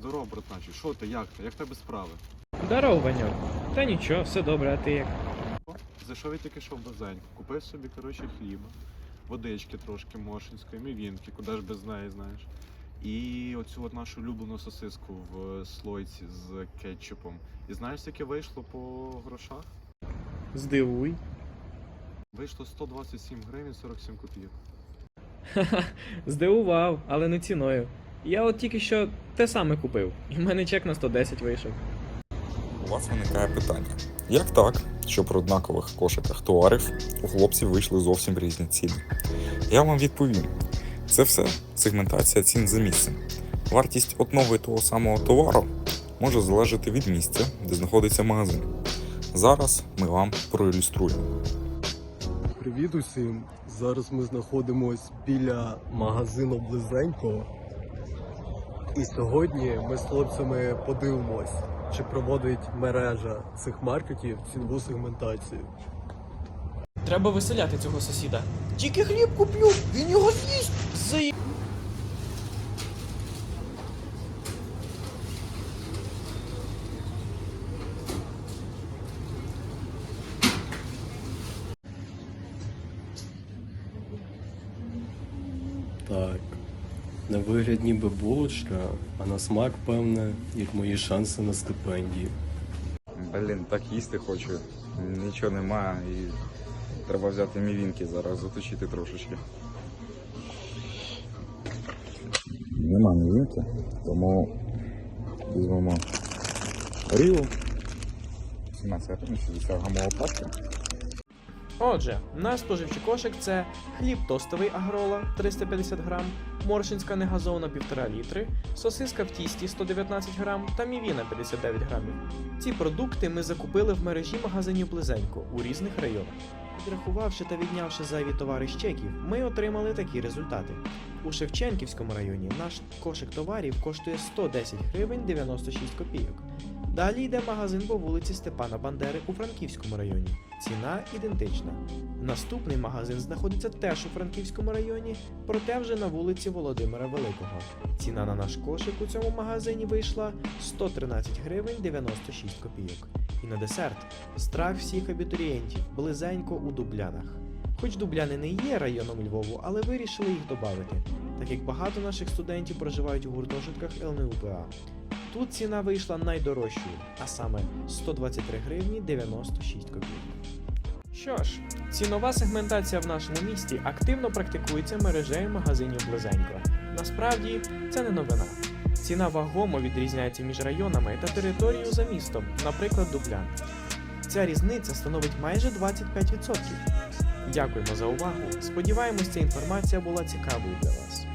Здорово, братначе, що ти, як ти, як тебе справи? Здорово, Ваньок. Та нічого, все добре, а ти як? Зайшов я тільки що в базень, купив собі, коротше, хліба, водички трошки моршинської, мівінки, куди ж без неї, знаєш. І оцю от нашу улюблену сосиску в слойці з кетчупом. І знаєш, скільки вийшло по грошах? Здивуй. Вийшло 127 гривень 47 копійок. Ха-ха, здивував, але не ціною. Я от тільки що те саме купив, і в мене чек на 110 вийшов. У вас виникає питання: як так, що при однакових кошиках товарів у хлопців вийшли зовсім різні ціни? Я вам відповім: це все сегментація цін за місцем. Вартість одного і того самого товару може залежати від місця, де знаходиться магазин. Зараз ми вам проілюструємо. Привіт усім! Зараз ми знаходимось біля магазину Близенько. І сьогодні ми з хлопцями подивимось, чи проводить мережа цих маркетів цінову сегментацію. Треба виселяти цього сусіда. Тільки хліб куплю, він його з'їсть. Заї... Так. На вигляд ніби булочка, а на смак, певне, як мої шанси на стипендію. Блін, так їсти хочу. Нічого немає і треба взяти мівінки зараз, заточити трошечки. Нема мівінки, тому візьмемо ріву. 17 гривень, 60 грамова пачка. Отже, наш споживчий кошик це хліб тостовий агрола 350 грам, моршинська негазована 1,5 літри, сосиска в тісті 119 грам та мівіна 59 грамів. Ці продукти ми закупили в мережі магазинів близенько у різних районах. Підрахувавши та віднявши зайві товари з чеків, ми отримали такі результати. У Шевченківському районі наш кошик товарів коштує 110 гривень 96 копійок. Далі йде магазин по вулиці Степана Бандери у Франківському районі. Ціна ідентична. Наступний магазин знаходиться теж у Франківському районі, проте вже на вулиці Володимира Великого. Ціна на наш кошик у цьому магазині вийшла 113 гривень 96 копійок. І на десерт страх всіх абітурієнтів близенько у Дублянах. Хоч Дубляни не є районом Львову, але вирішили їх додати, так як багато наших студентів проживають у гуртожитках ЛНУПА. Тут ціна вийшла найдорожчою, а саме 123 гривні 96 копійок. Що ж, цінова сегментація в нашому місті активно практикується мережею магазинів близенько. Насправді це не новина. Ціна вагомо відрізняється між районами та територією за містом, наприклад, Дублян. Ця різниця становить майже 25%. Дякуємо за увагу. Сподіваємось, ця інформація була цікавою для вас.